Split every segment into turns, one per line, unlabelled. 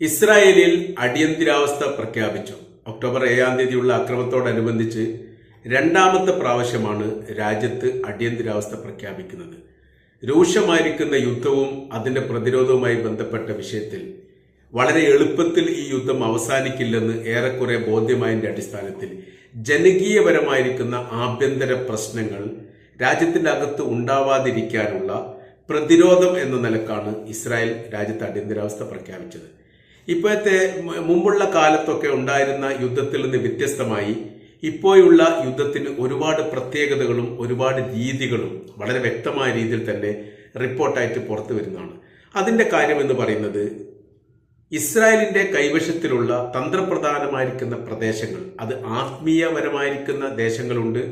ഇസ്രായേലിൽ അടിയന്തിരാവസ്ഥ പ്രഖ്യാപിച്ചു. ഒക്ടോബർ ഏഴാം തീയതിയുള്ള അക്രമത്തോടനുബന്ധിച്ച് രണ്ടാമത്തെ പ്രാവശ്യമാണ് രാജ്യത്ത് അടിയന്തിരാവസ്ഥ പ്രഖ്യാപിക്കുന്നത്. രൂക്ഷമായിരിക്കുന്ന യുദ്ധവും അതിന്റെ പ്രതിരോധവുമായി ബന്ധപ്പെട്ട വിഷയത്തിൽ വളരെ എളുപ്പത്തിൽ ഈ യുദ്ധം അവസാനിക്കില്ലെന്ന് ഏറെക്കുറെ ബോധ്യമായതിന്റെ അടിസ്ഥാനത്തിൽ ജനകീയപരമായിരിക്കുന്ന ആഭ്യന്തര പ്രശ്നങ്ങൾ രാജ്യത്തിന്റെ അകത്ത് ഉണ്ടാവാതിരിക്കാനുള്ള പ്രതിരോധം എന്ന നിലക്കാണ് ഇസ്രായേൽ രാജ്യത്ത് അടിയന്തരാവസ്ഥ പ്രഖ്യാപിച്ചത്. ഇപ്പോഴത്തെ മുമ്പുള്ള കാലത്തൊക്കെ ഉണ്ടായിരുന്ന യുദ്ധത്തിൽ നിന്ന് വ്യത്യസ്തമായി ഇപ്പോഴുള്ള യുദ്ധത്തിന് ഒരുപാട് പ്രത്യേകതകളും ഒരുപാട് രീതികളും വളരെ വ്യക്തമായ രീതിയിൽ തന്നെ റിപ്പോർട്ടായിട്ട് പുറത്തു വരുന്നതാണ്. അതിന്റെ കാര്യം എന്ന് പറയുന്നത് ഇസ്രായേലിന്റെ കൈവശത്തിലുള്ള തന്ത്രപ്രധാനമായിരിക്കുന്ന പ്രദേശങ്ങൾ അത് ആത്മീയപരമായിരിക്കുന്ന ദേശങ്ങളുണ്ട്.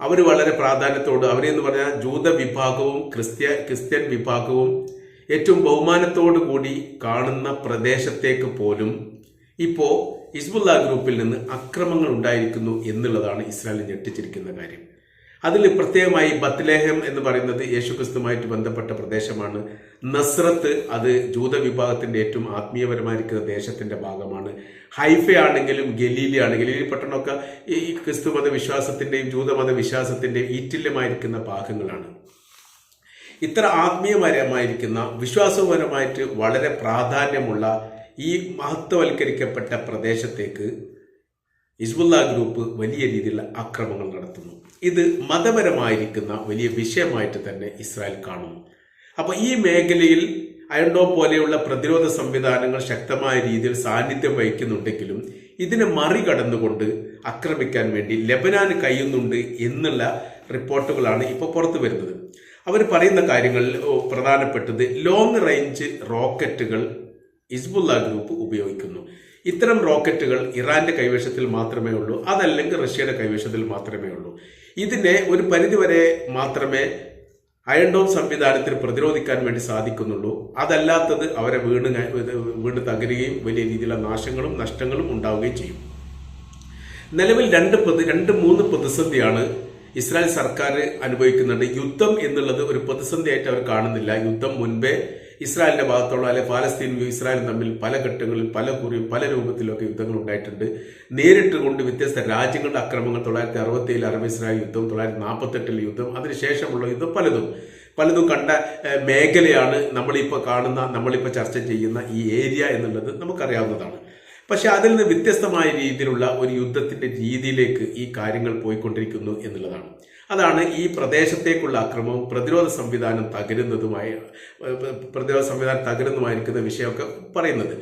അവർ വളരെ പ്രാധാന്യത്തോട് അവരെന്ന് പറഞ്ഞാൽ ജൂത വിഭാഗവും ക്രിസ്ത്യ ക്രിസ്ത്യൻ വിഭാഗവും ഏറ്റവും ബഹുമാനത്തോടു കൂടി കാണുന്ന പ്രദേശത്തേക്ക് പോലും ഇപ്പോ ഹിസ്ബുല്ല ഗ്രൂപ്പിൽ നിന്ന് അക്രമങ്ങൾ ഉണ്ടായിരിക്കുന്നു എന്നുള്ളതാണ് ഇസ്രായേലിൽ ഞെട്ടിച്ചിരിക്കുന്ന കാര്യം. അതിൽ പ്രത്യേകമായി ബത്ലേഹം എന്ന് പറയുന്നത് യേശുക്രിസ്തുമായിട്ട് ബന്ധപ്പെട്ട പ്രദേശമാണ്. നസ്രത്ത് അത് ജൂത വിഭാഗത്തിന്റെ ഏറ്റവും ആത്മീയപരമായിരിക്കുന്ന ദേശത്തിന്റെ ഭാഗമാണ്. ഹൈഫ ആണെങ്കിലും ഗലീലി ആണെങ്കിലും ഗലീലി പട്ടണമൊക്കെ ഈ ക്രിസ്തു മത വിശ്വാസത്തിന്റെയും ജൂതമത വിശ്വാസത്തിന്റെയും ഈറ്റില്യമായിരിക്കുന്ന ഭാഗങ്ങളാണ്. ഇത്ര ആത്മീയപരമായിരിക്കുന്ന വിശ്വാസപരമായിട്ട് വളരെ പ്രാധാന്യമുള്ള ഈ മഹത്വവൽക്കരിക്കപ്പെട്ട പ്രദേശത്തേക്ക് ഹിസ്ബുല്ല ഗ്രൂപ്പ് വലിയ രീതിയിലുള്ള ആക്രമണങ്ങൾ നടത്തുന്നു. ഇത് മതപരമായിരിക്കുന്ന വലിയ വിഷയമായിട്ട് തന്നെ ഇസ്രായേൽ കാണുന്നു. അപ്പോൾ ഈ മേഖലയിൽ അയൺഡോ പോലെയുള്ള പ്രതിരോധ സംവിധാനങ്ങൾ ശക്തമായ രീതിയിൽ സാന്നിധ്യം വഹിക്കുന്നുണ്ടെങ്കിലും ഇതിനെ മറികടന്നുകൊണ്ട് ആക്രമിക്കാൻ വേണ്ടി ലെബനാൻ കഴിയുന്നുണ്ട് എന്നുള്ള റിപ്പോർട്ടുകളാണ് ഇപ്പോൾ പുറത്തു വരുന്നത്. അവർ പറയുന്ന കാര്യങ്ങളിൽ പ്രധാനപ്പെട്ടത് ലോങ് റേഞ്ച് റോക്കറ്റുകൾ ഹിസ്ബുല്ല ഗ്രൂപ്പ് ഉപയോഗിക്കുന്നു. ഇത്തരം റോക്കറ്റുകൾ ഇറാന്റെ കൈവശത്തിൽ മാത്രമേ ഉള്ളൂ അതല്ലെങ്കിൽ റഷ്യയുടെ കൈവശത്തിൽ മാത്രമേ ഉള്ളൂ. ഇതിനെ ഒരു പരിധിവരെ മാത്രമേ അയൺഡോം സംവിധാനത്തിന് പ്രതിരോധിക്കാൻ വേണ്ടി സാധിക്കുന്നുള്ളൂ. അതല്ലാത്തത് അവരെ വീണ് വീണ് തകരുകയും വലിയ രീതിയിലുള്ള നാശങ്ങളും നഷ്ടങ്ങളും ഉണ്ടാവുകയും ചെയ്യും. നിലവിൽ രണ്ട് രണ്ട് മൂന്ന് പ്രതിസന്ധിയാണ് ഇസ്രായേൽ സർക്കാർ അനുഭവിക്കുന്നുണ്ട്. യുദ്ധം എന്നുള്ളത് ഒരു പ്രതിസന്ധിയായിട്ട് അവർ കാണുന്നില്ല. യുദ്ധം മുൻപേ ഇസ്രായേലിന്റെ ഭാഗത്തുള്ള അല്ലെ പാലസ്തീനും ഇസ്രായേലും തമ്മിൽ പല ഘട്ടങ്ങളിൽ പല കുറിയും പല രൂപത്തിലൊക്കെ യുദ്ധങ്ങൾ ഉണ്ടായിട്ടുണ്ട്. നേരിട്ട് കൊണ്ട് വ്യത്യസ്ത രാജ്യങ്ങളുടെ അക്രമങ്ങൾ തൊള്ളായിരത്തി അറുപത്തി ഏഴിൽ അറബ് ഇസ്രായേൽ യുദ്ധം തൊള്ളായിരത്തി നാൽപ്പത്തെട്ടിൽ യുദ്ധം അതിനുശേഷമുള്ള യുദ്ധം പലതും. പലതും കണ്ട മേഖലയാണ് നമ്മളിപ്പോൾ കാണുന്ന നമ്മളിപ്പോൾ ചർച്ച ചെയ്യുന്ന ഈ ഏരിയ എന്നുള്ളത് നമുക്കറിയാവുന്നതാണ്. പക്ഷെ അതിൽ നിന്ന് വ്യത്യസ്തമായ രീതിയിലുള്ള ഒരു യുദ്ധത്തിന്റെ രീതിയിലേക്ക് ഈ കാര്യങ്ങൾ പോയിക്കൊണ്ടിരിക്കുന്നു എന്നുള്ളതാണ്. അതാണ് ഈ പ്രദേശത്തേക്കുള്ള അക്രമവും പ്രതിരോധ സംവിധാനം തകരുന്നതുമായ പ്രതിരോധ സംവിധാനം തകരുന്നതുമായിരിക്കുന്ന വിഷയമൊക്കെ പറയുന്നത്.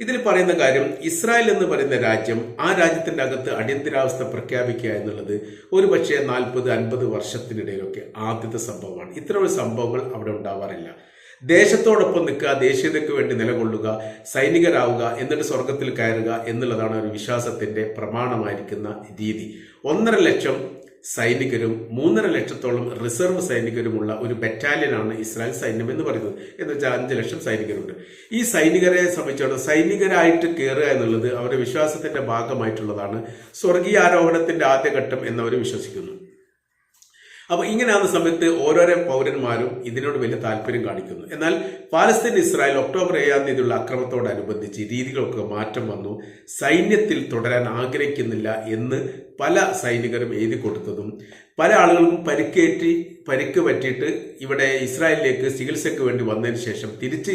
ഇതിൽ പറയുന്ന കാര്യം ഇസ്രായേൽ എന്ന് പറയുന്ന രാജ്യം ആ രാജ്യത്തിന്റെ അകത്ത് അടിയന്തരാവസ്ഥ പ്രഖ്യാപിക്കുക എന്നുള്ളത് ഒരു പക്ഷേ നാൽപ്പത് അൻപത് വർഷത്തിനിടയിലൊക്കെ ആദ്യത്തെ സംഭവമാണ്. ഇത്തരം സംഭവങ്ങൾ അവിടെ ഉണ്ടാവാറില്ല. ദേശത്തോടൊപ്പം നിൽക്കുക ദേശീയതയ്ക്ക് വേണ്ടി നിലകൊള്ളുക സൈനികരാവുക എന്നിട്ട് സ്വർഗത്തിൽ കയറുക എന്നുള്ളതാണ് ഒരു വിശ്വാസത്തിന്റെ പ്രമാണമായിരിക്കുന്ന രീതി. ഒന്നര ലക്ഷം സൈനികരും മൂന്നര ലക്ഷത്തോളം റിസർവ് സൈനികരുമുള്ള ഒരു ബറ്റാലിയൻ ആണ് ഇസ്രായേൽ സൈന്യം എന്ന് പറയുന്നത്. എന്ന് വെച്ചാൽ അഞ്ച് ലക്ഷം സൈനികരുണ്ട്. ഈ സൈനികരെ സംബന്ധിച്ചിടത്തോളം സൈനികരായിട്ട് കയറുക എന്നുള്ളത് അവരുടെ വിശ്വാസത്തിന്റെ ഭാഗമായിട്ടുള്ളതാണ്. സ്വർഗീയ ആരോഹണത്തിന്റെ ആദ്യഘട്ടം എന്നവർ വിശ്വസിക്കുന്നു. അപ്പൊ ഇങ്ങനെയാകുന്ന സമയത്ത് ഓരോരോ പൗരന്മാരും ഇതിനോട് വലിയ താല്പര്യം കാണിക്കുന്നു. എന്നാൽ പാലസ്തീൻ ഇസ്രായേൽ ഒക്ടോബർ ഏഴാം തീയതിയുള്ള അക്രമത്തോടനുബന്ധിച്ച് രീതികൾക്ക് മാറ്റം വന്നു. സൈന്യത്തിൽ തുടരാൻ ആഗ്രഹിക്കുന്നില്ല എന്ന് പല സൈനികരും എഴുതി കൊടുത്തതും പല ആളുകൾക്കും പരിക്കേറ്റി പരിക്ക് പറ്റിയിട്ട് ഇവിടെ ഇസ്രായേലിലേക്ക് ചികിത്സയ്ക്ക് വേണ്ടി വന്നതിന് ശേഷം തിരിച്ച്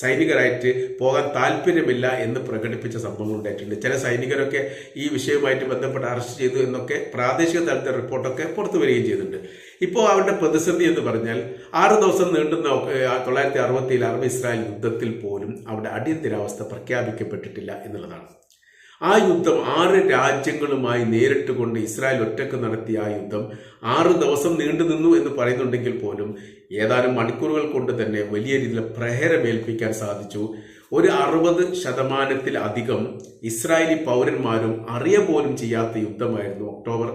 സൈനികരായിട്ട് പോകാൻ താല്പര്യമില്ല എന്ന് പ്രകടിപ്പിച്ച സംഭവങ്ങൾ ഉണ്ടായിട്ടുണ്ട്. ചില സൈനികരൊക്കെ ഈ വിഷയവുമായിട്ട് ബന്ധപ്പെട്ട് അറസ്റ്റ് ചെയ്തു എന്നൊക്കെ പ്രാദേശിക തലത്തിലെ റിപ്പോർട്ടൊക്കെ പുറത്തു വരികയും ചെയ്തിട്ടുണ്ട്. ഇപ്പോൾ അവരുടെ പ്രതിസന്ധി എന്ന് പറഞ്ഞാൽ ആറ് ദിവസം നീണ്ടുന്ന തൊള്ളായിരത്തി അറുപത്തിയിൽ അറബ് ഇസ്രായേൽ യുദ്ധത്തിൽ പോലും അവിടെ അടിയന്തരാവസ്ഥ പ്രഖ്യാപിക്കപ്പെട്ടിട്ടില്ല എന്നുള്ളതാണ്. ആ യുദ്ധം ആറ് രാജ്യങ്ങളുമായി നേരിട്ട് കൊണ്ട് ഇസ്രായേൽ ഒറ്റയ്ക്ക് നടത്തിയ ആ യുദ്ധം ആറ് ദിവസം നീണ്ടു നിന്നു എന്ന് പറയുന്നുണ്ടെങ്കിൽ പോലും ഏതാനും മണിക്കൂറുകൾ കൊണ്ട് തന്നെ വലിയ രീതിയിൽ പ്രഹരമേൽപ്പിക്കാൻ സാധിച്ചു. ഒരു അറുപത് ശതമാനത്തിൽ അധികം ഇസ്രായേലി പൗരന്മാരും അറിയ പോലും ചെയ്യാത്ത യുദ്ധമായിരുന്നു ഒക്ടോബർ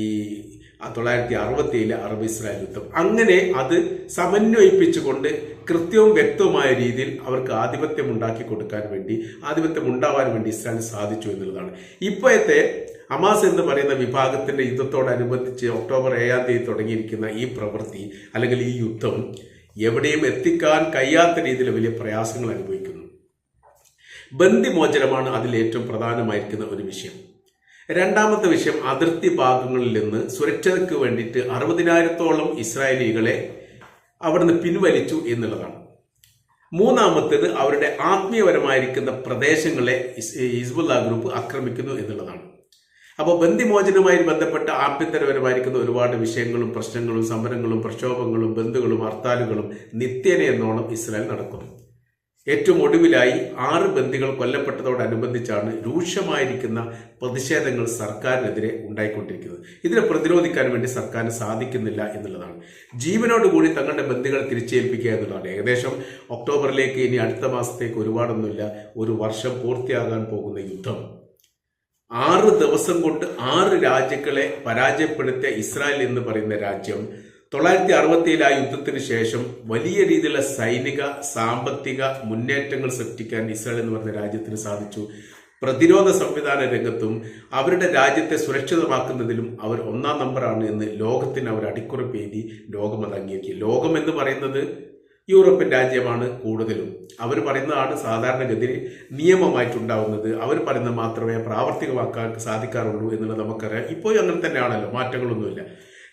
ഈ തൊള്ളായിരത്തി അറുപത്തി ഏഴിലെ അറബ് ഇസ്രായേൽ യുദ്ധം. അങ്ങനെ അത് സമന്വയിപ്പിച്ചുകൊണ്ട് കൃത്യവും വ്യക്തവുമായ രീതിയിൽ അവർക്ക് ആധിപത്യം ഉണ്ടാക്കി കൊടുക്കാൻ വേണ്ടി ആധിപത്യം ഉണ്ടാവാൻ വേണ്ടി ഇസ്രായേൽ സാധിച്ചു എന്നുള്ളതാണ്. ഇപ്പോഴത്തെ അമാസ് എന്ന് പറയുന്ന വിഭാഗത്തിന്റെ യുദ്ധത്തോടനുബന്ധിച്ച് ഒക്ടോബർ ഏഴാം തീയതി തുടങ്ങിയിരിക്കുന്ന ഈ പ്രവൃത്തി അല്ലെങ്കിൽ ഈ യുദ്ധം എവിടെയും എത്തിക്കാൻ കഴിയാത്ത രീതിയിൽ വലിയ പ്രയാസങ്ങൾ അനുഭവിക്കുന്നു. ബന്ദിമോചനമാണ് അതിൽ ഏറ്റവും പ്രധാനമായിരിക്കുന്ന ഒരു വിഷയം. രണ്ടാമത്തെ വിഷയം അതിർത്തി ഭാഗങ്ങളിൽ നിന്ന് സുരക്ഷയ്ക്ക് വേണ്ടിയിട്ട് അറുപതിനായിരത്തോളം ഇസ്രായേലികളെ അവിടുന്ന് പിൻവലിച്ചു എന്നുള്ളതാണ്. മൂന്നാമത്തേത് അവരുടെ ആത്മീയപരമായിരിക്കുന്ന പ്രദേശങ്ങളെ ഹിസ്ബുല്ല ഗ്രൂപ്പ് ആക്രമിക്കുന്നു എന്നുള്ളതാണ്. അപ്പോൾ ബന്ധിമോചനവുമായി ബന്ധപ്പെട്ട ആഭ്യന്തരപരമായിരിക്കുന്ന ഒരുപാട് വിഷയങ്ങളും പ്രശ്നങ്ങളും സമരങ്ങളും പ്രക്ഷോഭങ്ങളും ബന്ധുക്കളും ഹർത്താലുകളും നിത്യേന എന്നോണം ഇസ്രായേൽ നടക്കുന്നു. ഏറ്റവും ഒടുവിലായി ആറ് ബന്ദികൾ കൊല്ലപ്പെട്ടതോടനുബന്ധിച്ചാണ് രൂക്ഷമായിരിക്കുന്ന പ്രതിഷേധങ്ങൾ സർക്കാരിനെതിരെ ഉണ്ടായിക്കൊണ്ടിരിക്കുന്നത്. ഇതിനെ പ്രതിരോധിക്കാൻ വേണ്ടി സർക്കാരിന് സാധിക്കുന്നില്ല എന്നുള്ളതാണ്. ജീവനോടുകൂടി തങ്ങളുടെ ബന്ദികൾ തിരിച്ചേൽപ്പിക്കുക എന്നുള്ളതാണ്. ഏകദേശം ഒക്ടോബറിലേക്ക് ഇനി അടുത്ത മാസത്തേക്ക് ഒരുപാടൊന്നുമില്ല. ഒരു വർഷം പൂർത്തിയാകാൻ പോകുന്ന യുദ്ധം. ആറ് ദിവസം കൊണ്ട് ആറ് രാജ്യങ്ങളെ പരാജയപ്പെടുത്തിയ ഇസ്രായേൽ എന്ന് പറയുന്ന രാജ്യം തൊള്ളായിരത്തി അറുപത്തിയേഴ് ആ യുദ്ധത്തിന് ശേഷം വലിയ രീതിയിലുള്ള സൈനിക സാമ്പത്തിക മുന്നേറ്റങ്ങൾ സൃഷ്ടിക്കാൻ ഇസ്രായേൽ എന്ന് പറഞ്ഞ രാജ്യത്തിന് സാധിച്ചു. പ്രതിരോധ സംവിധാന രംഗത്തും അവരുടെ രാജ്യത്തെ സുരക്ഷിതമാക്കുന്നതിലും അവർ ഒന്നാം നമ്പറാണ് എന്ന് ലോകത്തിന് അവർ അടിക്കുറിപ്പ് എഴുതി ലോകം അത് അംഗീകരിക്കും. ലോകം എന്ന് പറയുന്നത് യൂറോപ്യൻ രാജ്യമാണ് കൂടുതലും. അവർ പറയുന്നതാണ് സാധാരണഗതിയിൽ നിയമമായിട്ടുണ്ടാവുന്നത്. അവർ പറയുന്നത് മാത്രമേ പ്രാവർത്തികമാക്കാൻ സാധിക്കാറുള്ളൂ എന്നുള്ളത് നമുക്കറിയാം. ഇപ്പോഴും അങ്ങനെ തന്നെയാണല്ലോ മാറ്റങ്ങളൊന്നുമില്ല.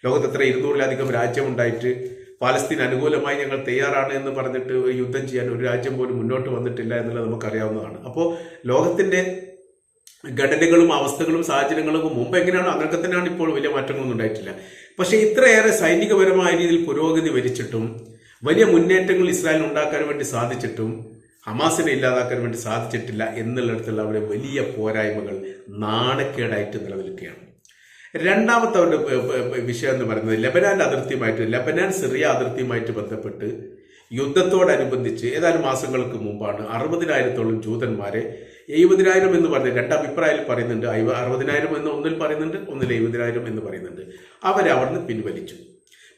ലോകത്ത് എത്ര ഇരുന്നൂറിലധികം രാജ്യമുണ്ടായിട്ട് പാലസ്തീൻ അനുകൂലമായി ഞങ്ങൾ തയ്യാറാണ് എന്ന് പറഞ്ഞിട്ട് ഒരു യുദ്ധം ചെയ്യാൻ ഒരു രാജ്യം പോലും മുന്നോട്ട് വന്നിട്ടില്ല എന്നുള്ളത് നമുക്കറിയാവുന്നതാണ്. അപ്പോൾ ലോകത്തിന്റെ ഘടനകളും അവസ്ഥകളും സാഹചര്യങ്ങളും മുമ്പ് എങ്ങനെയാണോ അങ്ങനെ തന്നെയാണ് ഇപ്പോൾ വലിയ മാറ്റങ്ങളൊന്നും ഉണ്ടായിട്ടില്ല. പക്ഷേ ഇത്രയേറെ സൈനികപരമായ രീതിയിൽ പുരോഗതി വരിച്ചിട്ടും വലിയ മുന്നേറ്റങ്ങൾ ഇസ്രായേൽ ഉണ്ടാക്കാൻ വേണ്ടി സാധിച്ചിട്ടും ഹമാസിനെ ഇല്ലാതാക്കാൻ വേണ്ടി സാധിച്ചിട്ടില്ല എന്നുള്ളിടത്തുള്ള അവരുടെ വലിയ പോരായ്മകൾ നാണക്കേടായിട്ട് നിലനിൽക്കുകയാണ്. രണ്ടാമത്തെ പ- വിഷയം എന്ന് പറയുന്നത് ലബനാൻ അതിർത്തിയുമായിട്ട് ലബനാൻ സിറിയ അതിർത്തിയുമായിട്ട് ബന്ധപ്പെട്ട് യുദ്ധത്തോടനുബന്ധിച്ച് ഏതാനും മാസങ്ങൾക്ക് മുമ്പാണ് അറുപതിനായിരത്തോളം ജൂതന്മാരെ എഴുപതിനായിരം എന്ന് പറഞ്ഞ രണ്ട് അഭിപ്രായത്തിൽ പറയുന്നുണ്ട്. അറുപതിനായിരം എന്ന് ഒന്നിൽ പറയുന്നുണ്ട് ഒന്നിൽ എഴുപതിനായിരം എന്ന് പറയുന്നുണ്ട്. അവരെ അവിടുന്ന് പിൻവലിച്ചു.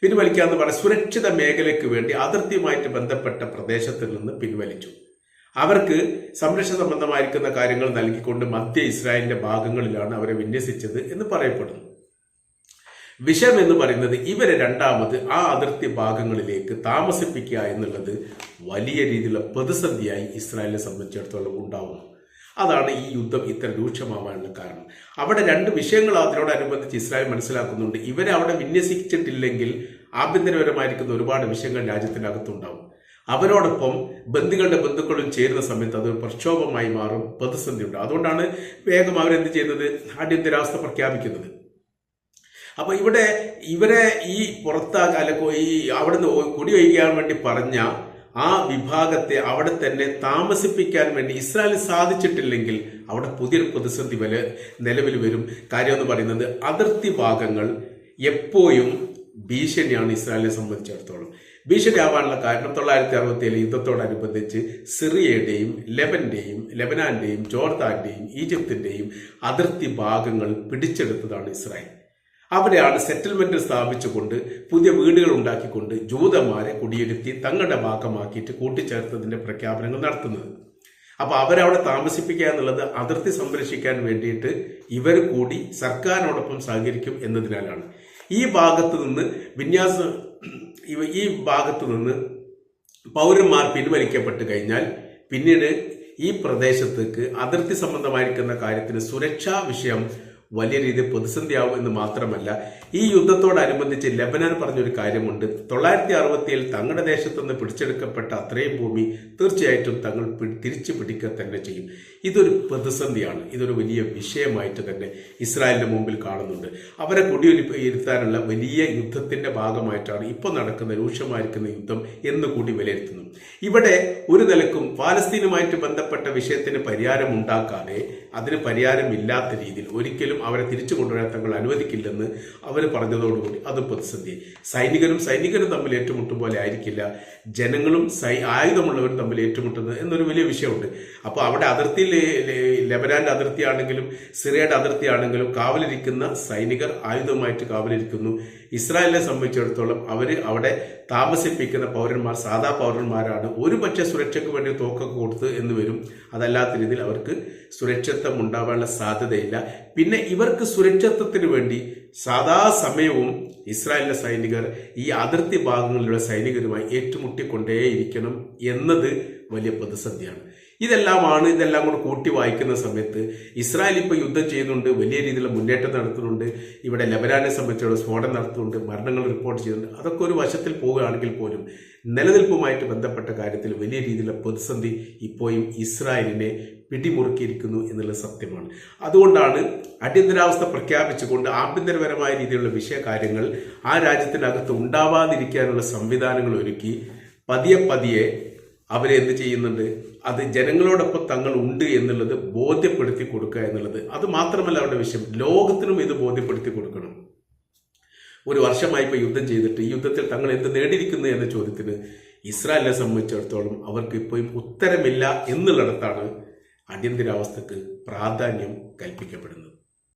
പിൻവലിക്കുക എന്ന് പറഞ്ഞ സുരക്ഷിത മേഖലയ്ക്ക് വേണ്ടി അതിർത്തിയുമായിട്ട് ബന്ധപ്പെട്ട പ്രദേശത്തിൽ നിന്ന് പിൻവലിച്ചു. അവർക്ക് സംരക്ഷ സംബന്ധമായിരിക്കുന്ന കാര്യങ്ങൾ നൽകിക്കൊണ്ട് മധ്യ ഇസ്രായേലിന്റെ ഭാഗങ്ങളിലാണ് അവരെ വിന്യസിച്ചത് എന്ന് പറയപ്പെടുന്നു. വിഷം എന്ന് പറയുന്നത് ഇവരെ രണ്ടാമത് ആ അതിർത്തി ഭാഗങ്ങളിലേക്ക് താമസിപ്പിക്കുക എന്നുള്ളത് വലിയ രീതിയിലുള്ള പ്രതിസന്ധിയായി ഇസ്രായേലിനെ സംബന്ധിച്ചിടത്തോളം ഉണ്ടാവുന്നു. അതാണ് ഈ യുദ്ധം ഇത്ര രൂക്ഷമാവാനുള്ള കാരണം. അവിടെ രണ്ട് വിഷയങ്ങൾ അതിനോടനുബന്ധിച്ച് ഇസ്രായേൽ മനസ്സിലാക്കുന്നുണ്ട്. ഇവരെ അവിടെ വിന്യസിച്ചിട്ടില്ലെങ്കിൽ ആഭ്യന്തരപരമായിരിക്കുന്ന ഒരുപാട് വിഷയങ്ങൾ രാജ്യത്തിനകത്തുണ്ടാവും. അവരോടൊപ്പം ബന്ധുക്കളുടെ ബന്ധുക്കളും ചേരുന്ന സമയത്ത് അത് പ്രക്ഷോഭമായി മാറും പ്രതിസന്ധി ഉണ്ട് അതുകൊണ്ടാണ് വേഗം അവരെന്ത് ചെയ്യുന്നത്? അടിയന്തരാവസ്ഥ പ്രഖ്യാപിക്കുന്നത്. അപ്പൊ ഇവിടെ ഇവരെ ഈ പുറത്താക്കാൻ അല്ല ഈ അവിടുന്ന് കുടിയൊഴിക്കാൻ വേണ്ടി പറഞ്ഞ ആ വിഭാഗത്തെ അവിടെ തന്നെ താമസിപ്പിക്കാൻ വേണ്ടി ഇസ്രായേൽ സാധിച്ചിട്ടില്ലെങ്കിൽ അവിടെ പുതിയൊരു പ്രതിസന്ധി വില നിലവിൽ വരും. കാര്യം എന്ന് പറയുന്നത് അതിർത്തി ഭാഗങ്ങൾ എപ്പോഴും ഭീഷണിയാണ് ഇസ്രായേലിനെ സംബന്ധിച്ചിടത്തോളം. ഭീഷണിയാവാനുള്ള കാരണം തൊള്ളായിരത്തി അറുപത്തി ഏഴ് യുദ്ധത്തോടനുബന്ധിച്ച് സിറിയയുടെയും ലെബന്റെയും ലെബനാന്റെയും ജോർദാന്റെയും ഈജിപ്തിന്റെയും അതിർത്തി ഭാഗങ്ങൾ പിടിച്ചെടുത്തതാണ് ഇസ്രായേൽ. അവിടെയാണ് സെറ്റിൽമെന്റ് സ്ഥാപിച്ചുകൊണ്ട് പുതിയ വീടുകൾ ഉണ്ടാക്കിക്കൊണ്ട് ജൂതന്മാരെ കുടിയിരുത്തി തങ്ങളുടെ ഭാഗമാക്കിയിട്ട് കൂട്ടിച്ചേർത്തതിന്റെ പ്രഖ്യാപനങ്ങൾ നടത്തുന്നത്. അപ്പൊ അവരവിടെ താമസിപ്പിക്കുക എന്നുള്ളത് അതിർത്തി സംരക്ഷിക്കാൻ വേണ്ടിയിട്ട് ഇവർ കൂടി സർക്കാരിനോടൊപ്പം സഹകരിക്കും എന്നതിനാലാണ്. ഈ ഭാഗത്ത് നിന്ന് വിന്യാസം ഇവ- ഈ ഭാഗത്ത് നിന്ന് പൗരന്മാർ പിൻവലിക്കപ്പെട്ട് കഴിഞ്ഞാൽ പിന്നീട് ഈ പ്രദേശത്തേക്ക് അതിർത്തി സംബന്ധമായിരിക്കുന്ന കാര്യത്തിന് സുരക്ഷാ വിഷയം വലിയ രീതിയിൽ പ്രതിസന്ധിയാവും എന്ന് മാത്രമല്ല ഈ യുദ്ധത്തോടനുബന്ധിച്ച് ലബനാൻ പറഞ്ഞൊരു കാര്യമുണ്ട്. തൊള്ളായിരത്തി അറുപത്തിയേഴിൽ തങ്ങളുടെ ദേശത്തു നിന്ന് പിടിച്ചെടുക്കപ്പെട്ട അത്രയും ഭൂമി തീർച്ചയായിട്ടും തങ്ങൾ തിരിച്ചു പിടിക്കുക തന്നെ ചെയ്യും. ഇതൊരു പ്രതിസന്ധിയാണ്. ഇതൊരു വലിയ വിഷയമായിട്ട് തന്നെ ഇസ്രായേലിന്റെ മുമ്പിൽ കാണുന്നുണ്ട്. അവരെ കുടിയിരുത്താനുള്ള വലിയ യുദ്ധത്തിന്റെ ഭാഗമായിട്ടാണ് ഇപ്പോൾ നടക്കുന്ന രൂക്ഷമായിരിക്കുന്ന യുദ്ധം എന്ന് കൂടി വിലയിരുത്തുന്നു. ഇവിടെ ഒരു നിലക്കും പാലസ്തീനുമായിട്ട് ബന്ധപ്പെട്ട വിഷയത്തിന് പരിഹാരം ഉണ്ടാക്കാതെ അതിന് പരിഹാരമില്ലാത്ത രീതിയിൽ ഒരിക്കലും അവരെ തിരിച്ചു കൊണ്ടുവരാൻ തങ്ങൾ അനുവദിക്കില്ലെന്ന് അവർ പറഞ്ഞതോടുകൂടി അത് പ്രതിസന്ധി. സൈനികരും സൈനികരും തമ്മിൽ ഏറ്റുമുട്ടും പോലെ ആയിരിക്കില്ല. ജനങ്ങളും സൈ ആയുധമുള്ളവരും തമ്മിൽ ഏറ്റുമുട്ടുന്നത് എന്നൊരു വലിയ വിഷയമുണ്ട്. അപ്പോൾ അവിടെ അതിർത്തിയിൽ ലെബനാന്റെ അതിർത്തിയാണെങ്കിലും സിറിയയുടെ അതിർത്തിയാണെങ്കിലും കാവലിരിക്കുന്ന സൈനികർ ആയുധമായിട്ട് കാവലിരിക്കുന്നു. ഇസ്രായേലിനെ സംബന്ധിച്ചിടത്തോളം അവർ അവിടെ താമസിപ്പിക്കുന്ന പൗരന്മാർ സാധാ പൗരന്മാരാണ് ഒരു പക്ഷേ സുരക്ഷയ്ക്ക് വേണ്ടി തോക്കൊക്കെ കൊടുത്ത് എന്ന് വരും. അതല്ലാത്ത രീതിയിൽ അവർക്ക് സുരക്ഷിത സുരക്ഷിതത്വം ഉണ്ടാവാനുള്ള സാധ്യതയില്ല. പിന്നെ ഇവർക്ക് സുരക്ഷിതത്വത്തിന് വേണ്ടി സദാ സമയവും ഇസ്രായേലിലെ സൈനികർ ഈ അതിർത്തി ഭാഗങ്ങളിലുള്ള സൈനികരുമായി ഏറ്റുമുട്ടിക്കൊണ്ടേയിരിക്കണം എന്നത് വലിയ പ്രതിസന്ധിയാണ്. ഇതെല്ലാമാണ് ഇതെല്ലാം കൂടെ കൂട്ടി വായിക്കുന്ന സമയത്ത് ഇസ്രായേൽ ഇപ്പോൾ യുദ്ധം ചെയ്യുന്നുണ്ട് വലിയ രീതിയിലുള്ള മുന്നേറ്റം നടത്തുന്നുണ്ട് ഇവിടെ ലബനാനെ സംബന്ധിച്ചുള്ള സ്ഫോടനം നടത്തുന്നുണ്ട് മരണങ്ങൾ റിപ്പോർട്ട് ചെയ്യുന്നുണ്ട്. അതൊക്കെ ഒരു വശത്തിൽ പോവുകയാണെങ്കിൽ പോലും നിലനിൽപ്പുമായിട്ട് ബന്ധപ്പെട്ട കാര്യത്തിൽ വലിയ രീതിയിലുള്ള പ്രതിസന്ധി ഇപ്പോഴും ഇസ്രായേലിനെ പിടിമുറുക്കിയിരിക്കുന്നു എന്നുള്ള സത്യമാണ്. അതുകൊണ്ടാണ് അടിയന്തരാവസ്ഥ പ്രഖ്യാപിച്ചുകൊണ്ട് ആഭ്യന്തരപരമായ രീതിയിലുള്ള വിഷയകാര്യങ്ങൾ ആ രാജ്യത്തിനകത്ത് ഉണ്ടാവാതിരിക്കാനുള്ള സംവിധാനങ്ങൾ ഒരുക്കി പതിയെ പതിയെ അവരെ എന്ത് ചെയ്യുന്നുണ്ട്? അത് ജനങ്ങളോടൊപ്പം തങ്ങൾ ഉണ്ട് എന്നുള്ളത് ബോധ്യപ്പെടുത്തി കൊടുക്കുക എന്നുള്ളത്. അത് മാത്രമല്ല അവരുടെ വിഷയം. ലോകത്തിനും ഇത് ബോധ്യപ്പെടുത്തി കൊടുക്കണം. ഒരു വർഷമായി ഇപ്പോൾ യുദ്ധം ചെയ്തിട്ട് ഈ യുദ്ധത്തിൽ തങ്ങൾ എന്ത് നേടിയിരിക്കുന്നു എന്ന ചോദ്യത്തിന് ഇസ്രായേലിനെ സംബന്ധിച്ചിടത്തോളം അവർക്ക് ഇപ്പോഴും ഉത്തരമില്ല എന്നുള്ളിടത്താണ് അടിയന്തരാവസ്ഥക്ക് പ്രാധാന്യം കൽപ്പിക്കപ്പെടുന്നത്.